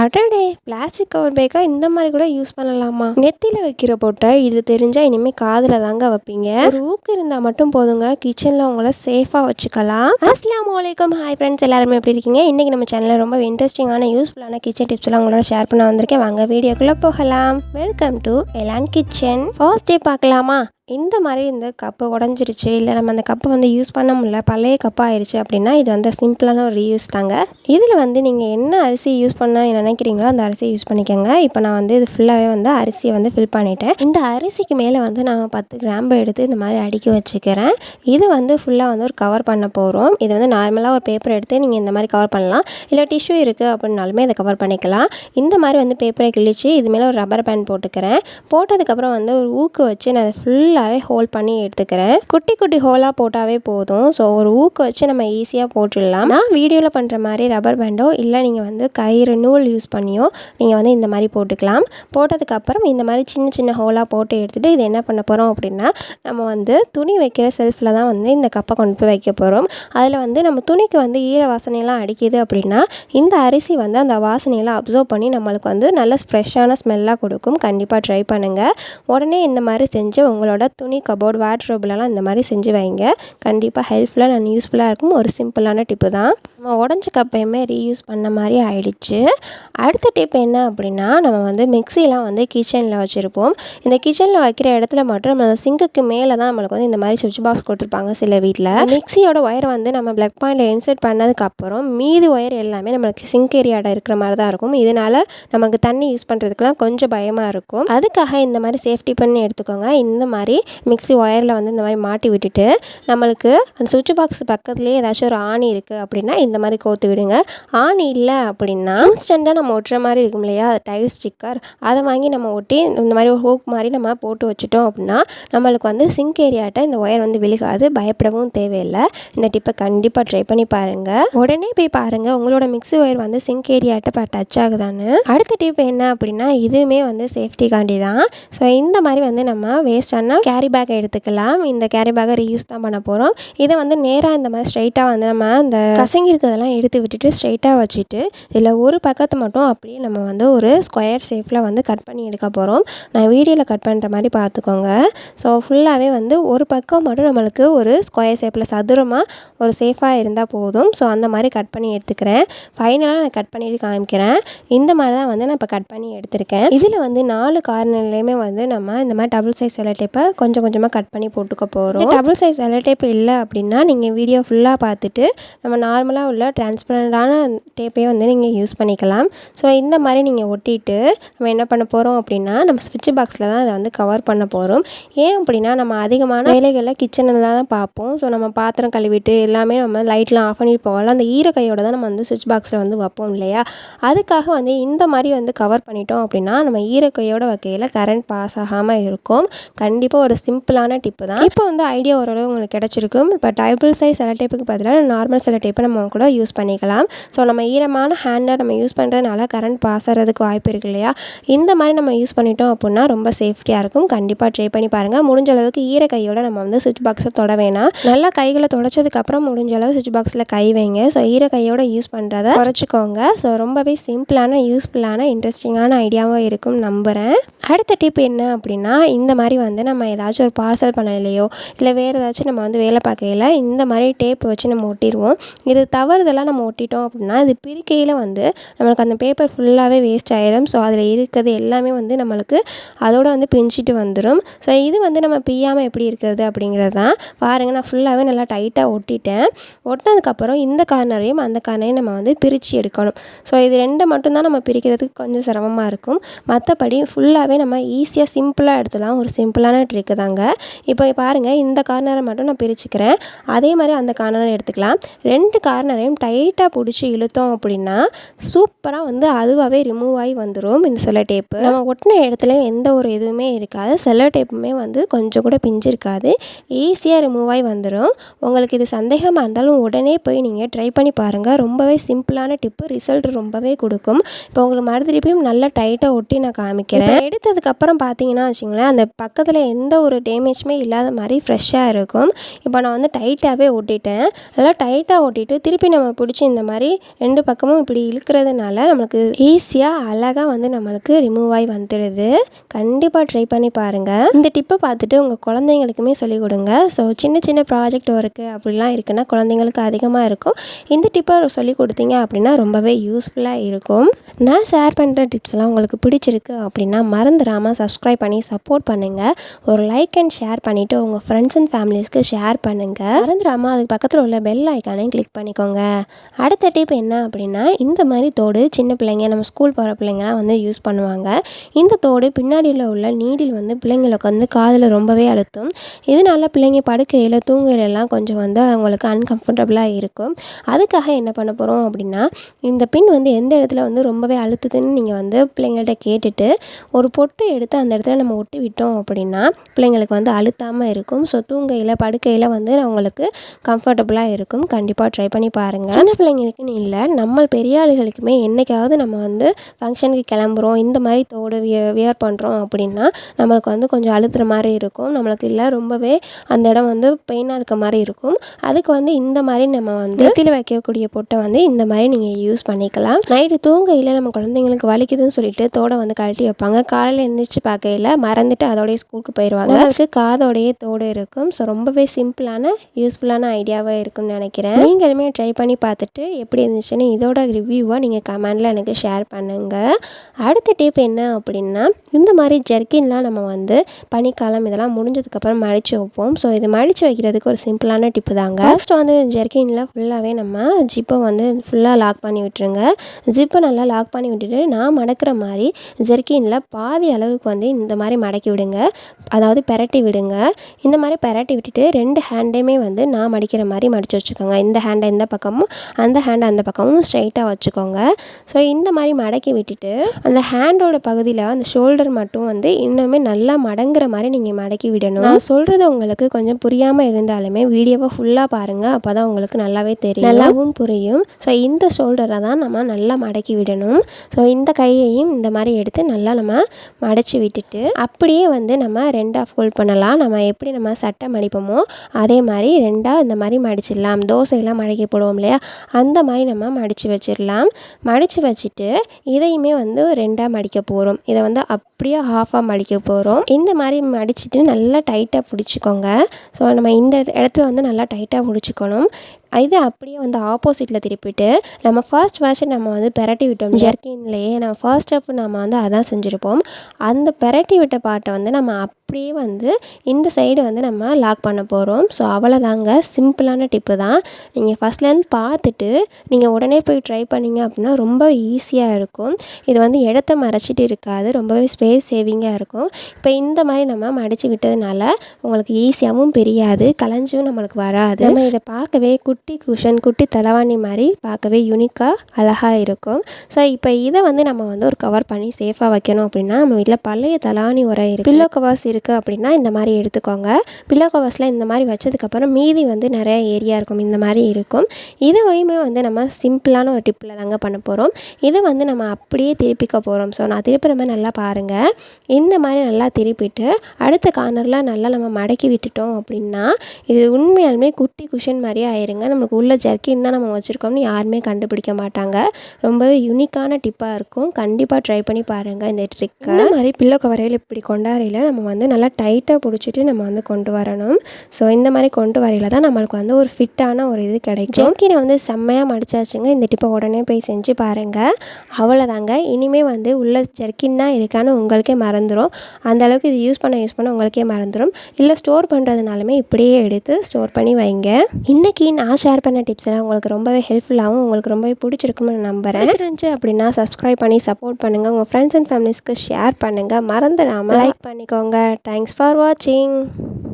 அடடே plastic cover பேக்காக இந்த மாதிரி கூட யூஸ் பண்ணலாமா? நெத்தியில் வைக்கிற போட்டை இது தெரிஞ்சால் இனிமேல் காதில் தாங்க வைப்பீங்க. ஒரு ஊக்கு இருந்தால் மட்டும் போதுங்க. கிச்சனில் உங்களை சேஃபாக வச்சுக்கலாம். அஸ்லாம் வலைக்கம் ஹாய் ஃப்ரெண்ட்ஸ் எல்லாருமே எப்படி இருக்கீங்க? இன்றைக்கி நம்ம சேனலில் ரொம்ப இன்ட்ரெஸ்டிங்கான யூஸ்ஃபுல்லான கிச்சன் டிப்ஸ் எல்லாம் உங்களோட ஷேர் பண்ண வந்திருக்கேன். வாங்க வீடியோக்குள்ளே போகலாம். Welcome to Elan kitchen first day பார்க்கலாமா? இந்த மாதிரி இந்த கப்பு உடஞ்சிருச்சு இல்லை நம்ம அந்த கப்பை வந்து யூஸ் பண்ண முடியல பழைய கப்பாக ஆயிடுச்சு அப்படின்னா இது வந்து சிம்பிளான ஒரு ரீயூஸ் தாங்க. இதில் வந்து நீங்கள் என்ன அரிசி யூஸ் பண்ண நினைக்கிறீங்களோ அந்த அரிசியை யூஸ் பண்ணிக்கோங்க. இப்போ நான் வந்து இது ஃபுல்லாகவே வந்து அரிசியை வந்து ஃபில் பண்ணிட்டேன். இந்த அரிசிக்கு மேலே வந்து நான் பத்து கிராம்பு எடுத்து இந்த மாதிரி அடுக்கி வச்சுக்கிறேன். இது வந்து ஃபுல்லாக வந்து ஒரு கவர் பண்ண போகிறோம் இது வந்து நார்மலாக ஒரு பேப்பர் எடுத்து நீங்கள் இந்த மாதிரி கவர் பண்ணலாம். இல்லை டிஷ்யூ இருக்குது அப்படின்னாலுமே இதை கவர் பண்ணிக்கலாம். இந்த மாதிரி வந்து பேப்பரை கிழிச்சு இது மேலே ஒரு ரப்பர் பேண்ட் போட்டுக்கிறேன். போட்டதுக்கப்புறம் வந்து ஒரு ஊக்கு வச்சு நான் அதை ஃபுல்லாகவே ஹோல் பண்ணி எடுத்துக்கிறேன். குட்டி குட்டி ஹோலாக போட்டாவே போதும். ஸோ ஒரு ஊக்கு வச்சு நம்ம ஈஸியாக போட்டுடலாம். நான் வீடியோவில் பண்ணுற மாதிரி ரப்பர் பேண்டோ இல்லை நீங்கள் வந்து கயிறு நூல் யூஸ் பண்ணியோ நீங்கள் வந்து இந்த மாதிரி போட்டுக்கலாம். போட்டதுக்கப்புறம் இந்த மாதிரி சின்ன சின்ன ஹோலாக போட்டு எடுத்துகிட்டு இது என்ன பண்ண போகிறோம் அப்படின்னா நம்ம வந்து துணி வைக்கிற செல்ஃபில் தான் வந்து இந்த கப்பை கொண்டு போய் வைக்க போகிறோம் அதில் வந்து நம்ம துணிக்கு வந்து ஈர வாசனையெல்லாம் அடிக்குது அப்படின்னா இந்த அரிசி வந்து அந்த வாசனையெல்லாம் அப்சர்வ் பண்ணி நம்மளுக்கு வந்து நல்ல ஃப்ரெஷ்ஷான ஸ்மெல்லாக கொடுக்கும். கண்டிப்பாக ட்ரை பண்ணுங்கள் உடனே இந்த மாதிரி செஞ்சு உங்களோட துணி கபோர்ட் வாட்ரோப்லலாம் இந்த மாதிரி செஞ்சு வைங்க. கண்டிப்பாக ஹெல்ப்ஃபுல்லாக நான் யூஸ்ஃபுல்லாக இருக்கும். ஒரு சிம்பிளான டிப்பு தான். நம்ம உடஞ்ச கப்பையுமே ரீயூஸ் பண்ண மாதிரி ஆயிடுச்சு. அடுத்த டிப் என்ன அப்படின்னா நம்ம வந்து மிக்சிலாம் வந்து கிச்சனில் வச்சுருப்போம். இந்த கிச்சனில் வைக்கிற இடத்துல மட்டும் நம்ம சிங்குக்கு மேலே தான் நம்மளுக்கு வந்து இந்த மாதிரி சுவிட்ச் பாக்ஸ் கொடுத்துருப்பாங்க சில வீட்டில் மிக்சியோட ஒயரை வந்து நம்ம பிளக் பாயிண்டில் இன்சர்ட் பண்ணதுக்கப்புறம் மீதி ஒயர் எல்லாமே நம்மளுக்கு சிங்க் ஏரியாட இருக்கிற மாதிரி தான் இருக்கும். இதனால் நமக்கு தண்ணி யூஸ் பண்ணுறதுக்குலாம் கொஞ்சம் பயமாக இருக்கும். அதுக்காக இந்த மாதிரி சேஃப்டி பண்ணி எடுத்துக்கோங்க. இந்த மாதிரி மிக்சி ஒயரில் வந்து இந்த மாதிரி மாட்டி விட்டுட்டு நம்மளுக்கு அந்த சுவிட்ச் பாக்ஸ் பக்கத்துலேயே ஏதாச்சும் ஒரு ஆணி இருக்குது அப்படின்னா இந்த மாதிரி கோத்து விடுங்க. ஆணி இல்லை அப்படின்னா இன்ஸ்டண்ட்டாக நம்ம ஒட்டுற மாதிரி இருக்கும் இல்லையா? டைல் ஸ்டிக்கர் அதை வாங்கி நம்ம ஒட்டி இந்த மாதிரி ஒரு ஹோக் மாதிரி நம்ம போட்டு வச்சுட்டோம் அப்படின்னா நம்மளுக்கு வந்து சிங்க் ஏரியாட்ட இந்த ஒயர் வந்து விழுகாது பயப்படவும் தேவையில்லை. இந்த டிப்பை கண்டிப்பாக ட்ரை பண்ணி பாருங்கள் உடனே போய் பாருங்கள் உங்களோட மிக்ஸி ஒயர் வந்து சிங்க் ஏரியாட்ட டச் ஆகுதான்னு. அடுத்த டிப் என்ன அப்படின்னா இதுவுமே வந்து சேஃப்டிக்காண்டி தான். ஸோ இந்த மாதிரி வந்து நம்ம வேஸ்டான கேரி பேக் எடுத்துக்கலாம். இந்த கேரி பேக்கை ரீயூஸ் தான் பண்ண போகிறோம் இதை வந்து நேராக இந்த மாதிரி ஸ்ட்ரைட்டாக வந்து நம்ம அந்த கசங்கி இருக்கிறதெல்லாம் எடுத்து விட்டுட்டு ஸ்ட்ரைட்டாக வச்சுட்டு இதில் ஒரு பக்கத்தை மட்டும் அப்படியே நம்ம வந்து ஒரு ஸ்கொயர் ஷேப்பில் வந்து கட் பண்ணி எடுக்க போகிறோம் நான் வீடியோவில் கட் பண்ணுற மாதிரி பார்த்துக்கோங்க. ஸோ ஃபுல்லாகவே வந்து ஒரு பக்கம் மட்டும் நம்மளுக்கு ஒரு ஸ்கொயர் ஷேப்பில் சதுரமாக ஒரு சேஃபாக இருந்தால் போதும். ஸோ அந்த மாதிரி கட் பண்ணி எடுத்துக்கிறேன். ஃபைனலாக நான் கட் பண்ணிட்டு காமிக்கிறேன். இந்த மாதிரி தான் வந்து நான் இப்போ கட் பண்ணி எடுத்திருக்கேன். இதில் வந்து நாலு கார்னர்லேயுமே வந்து நம்ம இந்த மாதிரி டபுள் சைஸ் டேப்பை கொஞ்சம் கொஞ்சமாக கட் பண்ணி போட்டுக்க போகிறோம் டபுள் சைஸ் டேப் இல்லை அப்படின்னா நீங்கள் வீடியோ ஃபுல்லாக பார்த்துட்டு நம்ம நார்மலாக உள்ள டிரான்ஸ்பரண்டான டேப்பே வந்து நீங்கள் யூஸ் பண்ணிக்கலாம். ஸோ இந்த மாதிரி நீங்கள் ஒட்டிட்டு நம்ம என்ன பண்ண போகிறோம் அப்படின்னா நம்ம ஸ்விட்ச் பாக்ஸில் தான் அதை வந்து கவர் பண்ண போகிறோம் ஏன் அப்படின்னா நம்ம அதிகமான வேலைகளில் கிச்சனில் தான் பார்ப்போம். ஸோ நம்ம பாத்திரம் கழுவிட்டு எல்லாமே நம்ம லைட்லாம் ஆஃப் பண்ணிட்டு போகலாம் அந்த ஈர கையோட தான் நம்ம வந்து ஸ்விட்ச் பாக்ஸில் வந்து வைப்போம் இல்லையா? அதுக்காக வந்து இந்த மாதிரி வந்து கவர் பண்ணிட்டோம் அப்படின்னா நம்ம ஈர கையோட கரண்ட் பாஸ் ஆகாமல் இருக்கும். கண்டிப்பாக ஒரு சிம்பிளான டிப்பு தான். இப்போ வந்து ஐடியா ஓரளவு உங்களுக்கு கிடச்சிருக்கும். இப்போ டைபிள் சைஸ் செல டேப்புக்கு பதிலாக நார்மல் செல டேப்பை நம்ம கூட யூஸ் பண்ணிக்கலாம். ஸோ நம்ம ஈரமான ஹேண்டை நம்ம யூஸ் பண்ணுறதுனால கரண்ட் பாஸ் ஆகிறதுக்கு வாய்ப்பு இருக்கு இல்லையா? இந்த மாதிரி நம்ம யூஸ் பண்ணிட்டோம் அப்படின்னா ரொம்ப சேஃப்டியாக இருக்கும். கண்டிப்பாக ட்ரை பண்ணி பாருங்கள் முடிஞ்ச அளவுக்கு ஈர கையோட நம்ம வந்து சுவிட்ச் பாக்ஸை தொட வேணாம். நல்லா கைகளை தொடச்சதுக்கப்புறம் முடிஞ்ச அளவு சுவிட்ச் பாக்ஸில் கை வைங்க. ஸோ ஈர கையோட யூஸ் பண்ணுறத குறைச்சிக்கோங்க. ஸோ ரொம்பவே சிம்பிளான யூஸ்ஃபுல்லான இன்ட்ரெஸ்டிங்கான ஐடியாவும் இருக்கும் நம்புகிறேன் அடுத்த டிப் என்ன அப்படின்னா இந்த மாதிரி வந்து நம்ம ஏதாச்சும் ஒரு பார்சல் பண்ணலையோ இல்லை வேறு ஏதாச்சும் நம்ம வந்து வேலை பார்க்கையில் இந்த மாதிரி டேப் வச்சு நம்ம ஒட்டிடுவோம். இது தவறுதெல்லாம் நம்ம ஒட்டிட்டோம் அப்படின்னா அது பிரிக்கையில் வந்து நம்மளுக்கு அந்த பேப்பர் ஃபுல்லாகவே வேஸ்ட் ஆயிரும். ஸோ அதில் இருக்கிறது எல்லாமே வந்து நம்மளுக்கு அதோடு வந்து பிஞ்சிட்டு வந்துடும் ஸோ இது வந்து நம்ம பிய்யாமல் எப்படி இருக்கிறது அப்படிங்கிறது தான். பாருங்கள் நான் ஃபுல்லாகவே நல்லா டைட்டாக ஒட்டிட்டேன். ஒட்டினதுக்கப்புறம் இந்த கார்னரையும் அந்த கார்னரையும் நம்ம வந்து பிரித்து எடுக்கணும். ஸோ இது ரெண்டை மட்டும்தான் நம்ம பிரிக்கிறதுக்கு கொஞ்சம் சிரமமாக இருக்கும். மற்றபடி ஃபுல்லாகவே நம்ம ஈஸியாக சிம்பிளாக எடுத்துலாம் ஒரு சிம்பிளான ட்ரிக்கு தாங்க. இப்போ பாருங்கள் இந்த கார்னரை மட்டும் நான் பிரிச்சுக்கிறேன். அதே மாதிரி அந்த கார்னரை எடுத்துக்கலாம். ரெண்டு கார்னரையும் டைட்டாக பிடிச்சி இழுத்தோம் அப்படின்னா சூப்பராக வந்து அதுவாகவே ரிமூவ் ஆகி வந்துடும் இந்த செல்லோ டேப்பு நம்ம ஒட்டின இடத்துல எந்த ஒரு இதுவுமே இருக்காது. செல்லோ டேப்புமே வந்து கொஞ்சம் கூட பிஞ்சு இருக்காது. ஈஸியாக ரிமூவ் ஆகி வந்துடும் உங்களுக்கு இது சந்தேகமாக இருந்தாலும் உடனே போய் நீங்கள் ட்ரை பண்ணி பாருங்கள் ரொம்பவே சிம்பிளான டிப்பு ரிசல்ட் ரொம்பவே கொடுக்கும். இப்போ உங்களுக்கு மறுதிருப்பியும் நல்லா டைட்டாக ஒட்டி நான் காமிக்கிறேன். எடுத்ததுக்கப்புறம் பார்த்தீங்கன்னா வச்சுங்களேன் அந்த பக்கத்தில் எந்த ஒரு டேமேஜுமே இல்லாத மாதிரி ஃப்ரெஷ்ஷாக இருக்கும். இப்போ நான் வந்து டைட்டாகவே ஒட்டிட்டேன். நல்லா டைட்டாக ஒட்டிட்டு திருப்பி திருப்பி நம்ம பிடிச்சி இந்த மாதிரி ரெண்டு பக்கமும் இப்படி இழுக்கிறதுனால நம்மளுக்கு ஈஸியாக அழகாக வந்து நம்மளுக்கு ரிமூவ் ஆகி வந்துடுது. கண்டிப்பாக ட்ரை பண்ணி பாருங்கள் இந்த டிப்பை பார்த்துட்டு உங்கள் குழந்தைங்களுக்குமே சொல்லிக் கொடுங்க. ஸோ சின்ன சின்ன ப்ராஜெக்ட் ஒர்க்கு அப்படிலாம் இருக்குன்னா குழந்தைங்களுக்கு அதிகமாக இருக்கும். இந்த டிப்பை சொல்லி கொடுத்தீங்க அப்படின்னா ரொம்பவே யூஸ்ஃபுல்லாக இருக்கும். நான் ஷேர் பண்ணுற டிப்ஸ்லாம் உங்களுக்கு பிடிச்சிருக்கு அப்படின்னா மறந்துடாமல் சப்ஸ்கிரைப் பண்ணி சப்போர்ட் பண்ணுங்கள் ஒரு லைக் அண்ட் ஷேர் பண்ணிவிட்டு உங்கள் ஃப்ரெண்ட்ஸ் அண்ட் ஃபேமிலிஸ்க்கு ஷேர் பண்ணுங்கள் மறந்துடாமல் அதுக்கு பக்கத்தில் உள்ள பெல் ஐக்கானையும் கிளிக் பண்ணிக்கோங்க. அடுத்த டிப் என்ன அப்படின்னா இந்த மாதிரி தோடு சின்ன பிள்ளைங்க நம்ம ஸ்கூல் போகிற பிள்ளைங்கலாம் வந்து யூஸ் பண்ணுவாங்க. இந்த தோடு பின்னாடியில் உள்ள நீடில் வந்து பிள்ளைங்களுக்கு வந்து காதில் ரொம்பவே அழுத்தும். இதனால பிள்ளைங்க படுக்கையில் தூங்குறதெல்லாம் கொஞ்சம் வந்து அவங்களுக்கு அன்கம்ஃபர்டபுளாக இருக்கும். அதுக்காக என்ன பண்ண போகிறோம் அப்படின்னா இந்த பின் வந்து எந்த இடத்துல வந்து ரொம்பவே அழுத்துதுன்னு நீங்கள் வந்து பிள்ளைங்கள்ட்ட கேட்டுட்டு ஒரு பொட்டு எடுத்து அந்த இடத்துல நம்ம ஒட்டி விட்டோம் அப்படின்னா பிள்ளைங்களுக்கு வந்து அழுத்தாமல் இருக்கும். ஸோ தூங்கையில் படுக்கையில் வந்து அவங்களுக்கு கம்ஃபர்டபுளாக இருக்கும். கண்டிப்பாக ட்ரை பண்ணி பாருங்கள் சின்ன பிள்ளைங்களுக்குன்னு இல்லை நம்ம பெரிய ஆளுகளுக்குமே என்றைக்காவது நம்ம வந்து ஃபங்க்ஷனுக்கு கிளம்புறோம் இந்த மாதிரி தோடு விய வியர் பண்ணுறோம் அப்படின்னா நம்மளுக்கு வந்து கொஞ்சம் அழுத்துற மாதிரி இருக்கும். நம்மளுக்கு இல்லை ரொம்பவே அந்த இடம் வந்து பெயினாக இருக்க மாதிரி இருக்கும். அதுக்கு வந்து இந்த மாதிரி நம்ம வந்து நெத்தியில் வைக்கக்கூடிய பொட்டை வந்து இந்த மாதிரி நீங்கள் யூஸ் பண்ணிக்கலாம். நைட்டு தூங்கையில் நம்ம குழந்தைங்களுக்கு வலிக்குதுன்னு சொல்லிட்டு தோடை வந்து கழட்டி வைப்பாங்க. காலையில் எழுந்திரிச்சு பார்க்கையில் மறந்துட்டு அதோடய ஸ்கூலுக்கு போயிடுவாங்க அதுக்கு காதோடைய தோடு இருக்கும். ஸோ ரொம்பவே சிம்பிளான யூஸ்ஃபுல்லான ஐடியாவாக இருக்கும்னு நினைக்கிறேன். நீங்களுமே ட்ரை பண்ணி பார்த்துட்டு எப்படி இருந்துச்சுன்னு இதோட ரிவ்யூவாக நீங்கள் கமெண்டில் எனக்கு ஷேர் பண்ணுங்கள் அடுத்த டிப் என்ன அப்படின்னா இந்த மாதிரி ஜெர்கின்லாம் நம்ம வந்து பனிக்காலம் இதெல்லாம் முடிஞ்சதுக்கப்புறம் மடித்து வைப்போம். ஸோ இது மடித்து வைக்கிறதுக்கு ஒரு சிம்பிளான டிப்பு தாங்க. ஃபஸ்ட்டு வந்து ஜெர்கினில் ஃபுல்லாகவே நம்ம ஜிப்பை வந்து ஃபுல்லாக லாக் பண்ணி விட்டுருங்க. ஜிப்பை நல்லா லாக் பண்ணி விட்டுட்டு நான் மடக்கிற மாதிரி ஜெர்கினில் பாதி அளவுக்கு வந்து இந்த மாதிரி மடக்கி விடுங்க. அதாவது பெரட்டி விடுங்க. இந்த மாதிரி பெரட்டி விட்டுட்டு ரெண்டு ஹேண்டையுமே வந்து நான் மடிக்கிற மாதிரி மடித்து வச்சுக்கோங்க. இந்த ஹேண்டை இந்த பக்கம் பக்கமும் அந்த ஹேண்டை அந்த பக்கமும் ஸ்ட்ரைட்டாக வச்சுக்கோங்க. ஸோ இந்த மாதிரி மடக்கி விட்டுட்டு அந்த ஹேண்டோட பகுதியில் அந்த ஷோல்டர் மட்டும் வந்து இன்னுமே நல்லா மடங்குற மாதிரி நீங்கள் மடக்கி விடணும். நான் சொல்கிறது உங்களுக்கு கொஞ்சம் புரியாமல் இருந்தாலுமே வீடியோவை ஃபுல்லாக பாருங்கள் அப்போ தான் உங்களுக்கு நல்லாவே தெரியும். நல்லாவும் புரியும். ஸோ இந்த ஷோல்டரை தான் நம்ம நல்லா மடக்கி விடணும். ஸோ இந்த கையையும் இந்த மாதிரி எடுத்து நல்லா நம்ம மடச்சி விட்டுட்டு அப்படியே வந்து நம்ம ரெண்டாக ஃபோல்ட் பண்ணலாம். நம்ம எப்படி நம்ம சட்டை மடிப்போமோ அதே மாதிரி ரெண்டாக இந்த மாதிரி மடிச்சிடலாம். தோசையெல்லாம் மடக்கி போடுவோம் இல்லையா? அந்த மாதிரி நம்ம மடித்து வச்சிடலாம் மடித்து வச்சுட்டு இதையுமே வந்து ரெண்டாக மடிக்க போகிறோம் இதை வந்து அப்படியே ஹாஃபாக மடிக்க போகிறோம் இந்த மாதிரி மடிச்சுட்டு நல்லா டைட்டாக பிடிச்சிக்கோங்க. ஸோ நம்ம இந்த இடத்துல வந்து நல்லா டைட்டாக பிடிச்சிக்கணும். இது அப்படியே வந்து ஆப்போசிட்டில் திருப்பிட்டு நம்ம ஃபர்ஸ்ட் வாஷை நம்ம வந்து பெரட்டி விட்டோம் ஜெர்கின்லேயே நம்ம ஃபர்ஸ்ட் ஸ்டெப் நம்ம வந்து அதான் செஞ்சுருப்போம். அந்த பெரட்டி விட்ட பார்ட்டை வந்து நம்ம அப் அப்படியே வந்து இந்த சைடு வந்து நம்ம லாக் பண்ண போகிறோம் ஸோ அவ்வளோதாங்க சிம்பிளான டிப்பு தான். நீங்கள் ஃபஸ்ட்லேருந்து பார்த்துட்டு நீங்கள் உடனே போய் ட்ரை பண்ணிங்க அப்படின்னா ரொம்ப ஈஸியாக இருக்கும். இது வந்து இடத்த மறைச்சிட்டு இருக்காது. ரொம்பவே ஸ்பேஸ் சேவிங்காக இருக்கும். இப்போ இந்த மாதிரி நம்ம மடித்து விட்டதுனால உங்களுக்கு ஈஸியாகவும் தெரியாது கலைஞ்சும் நம்மளுக்கு வராது. நம்ம இதை பார்க்கவே குட்டி குஷன் குட்டி தலைவாணி மாதிரி பார்க்கவே யூனிக்காக அழகாக இருக்கும். ஸோ இப்போ இதை வந்து நம்ம வந்து ஒரு கவர் பண்ணி சேஃபாக வைக்கணும் அப்படின்னா நம்ம வீட்டில் பழைய தலாணி உரை இருக்குது பில்லோ கவர்ஸ் இருக்குது அப்படின்னா இந்த மாதிரி எடுத்துக்கோங்க. பில்லோ கவர்ஸில் இந்த மாதிரி வச்சதுக்கப்புறம் மீதி வந்து நிறைய ஏரியா இருக்கும். இந்த மாதிரி இருக்கும். இதுவையுமே வந்து நம்ம சிம்பிளான ஒரு டிப்பில் தாங்க பண்ண போகிறோம் இதை வந்து நம்ம அப்படியே திருப்பிக்க போகிறோம் ஸோ நான் திருப்புற மாதிரி நல்லா பாருங்கள் இந்த மாதிரி நல்லா திருப்பிட்டு அடுத்த கார்னரில் நல்லா நம்ம மடக்கி விட்டுட்டோம் அப்படின்னா இது உண்மையாலுமே குட்டி குஷன் மாதிரியே ஆயிருங்க. நமக்கு உள்ள ஜர்க்கின் தான் நம்ம வச்சுருக்கோம்னு யாருமே கண்டுபிடிக்க மாட்டாங்க. ரொம்பவே யூனிக்கான டிப்பாக இருக்கும். கண்டிப்பாக ட்ரை பண்ணி பாருங்கள் இந்த ட்ரிக்கு இந்த மாதிரி பில்லோ கவரையில் இப்படி கொண்டாடையில் நம்ம வந்து நல்லா டைட்டாக பிடிச்சிட்டு நம்ம வந்து கொண்டு வரணும். ஸோ இந்த மாதிரி கொண்டு வரையில் தான் நம்மளுக்கு வந்து ஒரு ஃபிட்டான ஒரு இது கிடைக்கும். ஜெர்க்கினை வந்து செம்மையாக மடிச்சாச்சுங்க. இந்த டிப்பை உடனே போய் செஞ்சு பாருங்கள் அவ்வளோதாங்க இனிமேல் வந்து உள்ள ஜெர்க்கின் தான் இருக்கான்னு உங்களுக்கே மறந்துடும் அந்த அளவுக்கு இது யூஸ் பண்ண யூஸ் பண்ண உங்களுக்கே மறந்துடும் இல்லை ஸ்டோர் பண்ணுறதுனாலுமே இப்படியே எடுத்து ஸ்டோர் பண்ணி வைங்க. இன்றைக்கி நான் ஷேர் பண்ண டிப்ஸ் எல்லாம் உங்களுக்கு ரொம்பவே ஹெல்ப்ஃபுல்லாகவும் உங்களுக்கு ரொம்பவே பிடிச்சிருக்கும்னு நம்புகிறேன் இருந்துச்சு அப்படின்னா சப்ஸ்கிரைப் பண்ணி சப்போர்ட் பண்ணுங்கள் உங்கள் ஃப்ரெண்ட்ஸ் அண்ட் ஃபேமிலிஸ்க்கு ஷேர் பண்ணுங்கள் மறந்துடாமல் லைக் பண்ணிக்கோங்க. thanks for watching.